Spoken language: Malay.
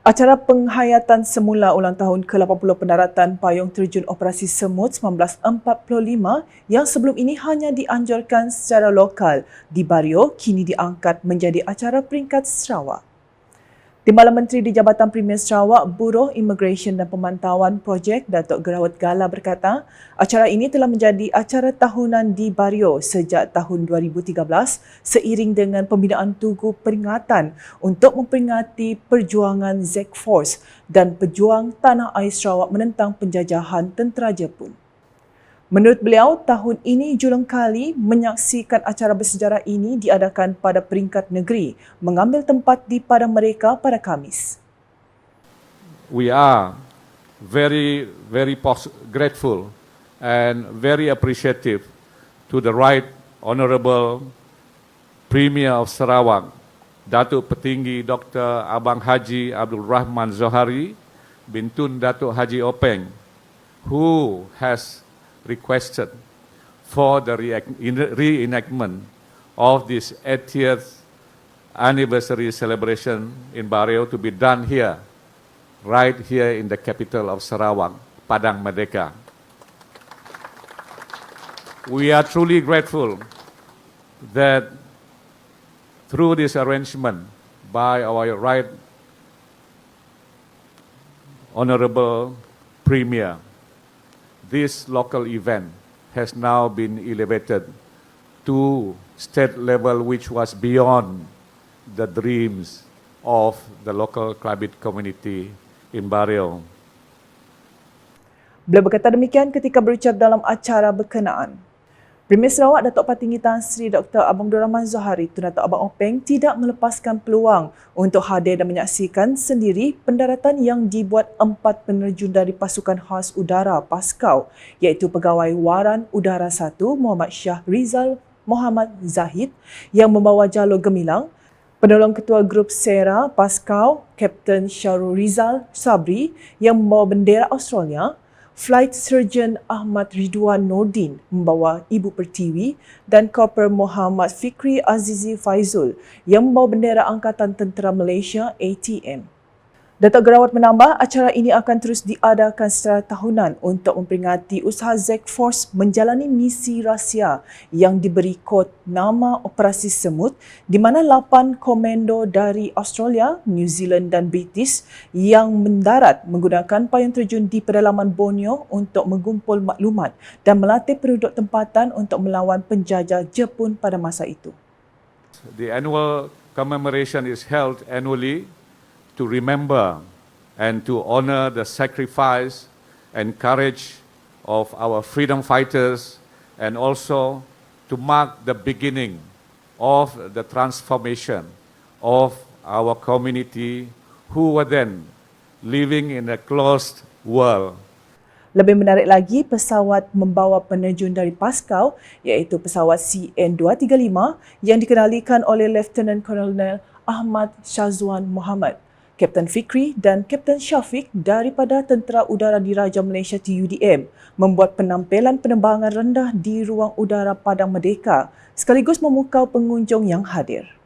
Acara penghayatan semula ulang tahun ke-80 pendaratan payung terjun operasi semut 1945 yang sebelum ini hanya dianjurkan secara lokal di Bario kini diangkat menjadi acara peringkat Sarawak. Timbalan Menteri di Jabatan Premier Sarawak, Buruh Immigration dan Pemantauan Projek Datuk Gerawat Gala berkata, acara ini telah menjadi acara tahunan di Bario sejak tahun 2013 seiring dengan pembinaan tugu peringatan untuk memperingati perjuangan ZEC Force dan pejuang tanah air Sarawak menentang penjajahan tentera Jepun. Menurut beliau, tahun ini julang kali menyaksikan acara bersejarah ini diadakan pada peringkat negeri mengambil tempat di Padang Mereka pada Kamis. We are very, very grateful and very appreciative to the Right Honourable Premier of Sarawak, Datuk Petinggi Dr. Abang Haji Abdul Rahman Zohari, Bintun Datuk Haji Openg, who has requested for the reenactment of this 80th anniversary celebration in Barrio to be done here, right here in the capital of Sarawak, Padang Merdeka. We are truly grateful that through this arrangement by our right honorable premier, this local event has now been elevated to state level which was beyond the dreams of the local climate community in Barrio. Beliau berkata demikian ketika berucap dalam acara berkenaan. Premier Sarawak Datuk Patinggi Tan Sri Dr. Abang Abdul Rahman Zohari Tun Datuk Abang Openg tidak melepaskan peluang untuk hadir dan menyaksikan sendiri pendaratan yang dibuat empat penerjun dari pasukan khas udara Paskau iaitu Pegawai Waran Udara 1 Muhammad Shah Rizal Muhammad Zahid yang membawa jalur gemilang Penolong Ketua Grup Sera Paskau, Kapten Syarul Rizal Sabri yang membawa bendera Australia, Flight Surgeon Ahmad Ridwan Nordin membawa Ibu Pertiwi dan Korporal Muhammad Fikri Azizi Faizul yang membawa bendera Angkatan Tentera Malaysia ATM. Datuk Gerawat menambah acara ini akan terus diadakan secara tahunan untuk memperingati usaha ZEC Force menjalani misi rahsia yang diberi kod nama Operasi Semut di mana 8 komando dari Australia, New Zealand dan British yang mendarat menggunakan payung terjun di pedalaman Borneo untuk mengumpul maklumat dan melatih penduduk tempatan untuk melawan penjajah Jepun pada masa itu. The annual commemoration is held annually to remember and to honor the sacrifice and courage of our freedom fighters and also to mark the beginning of the transformation of our community who were then living in a closed world. Lebih menarik lagi, pesawat membawa penerjun dari Paskau iaitu pesawat CN-235 yang dikenalikan oleh Lieutenant Colonel Ahmad Shazwan Muhammad. Kapten Fikri dan Kapten Syafiq daripada Tentera Udara Diraja Malaysia TUDM membuat penampilan penerbangan rendah di ruang udara Padang Merdeka sekaligus memukau pengunjung yang hadir.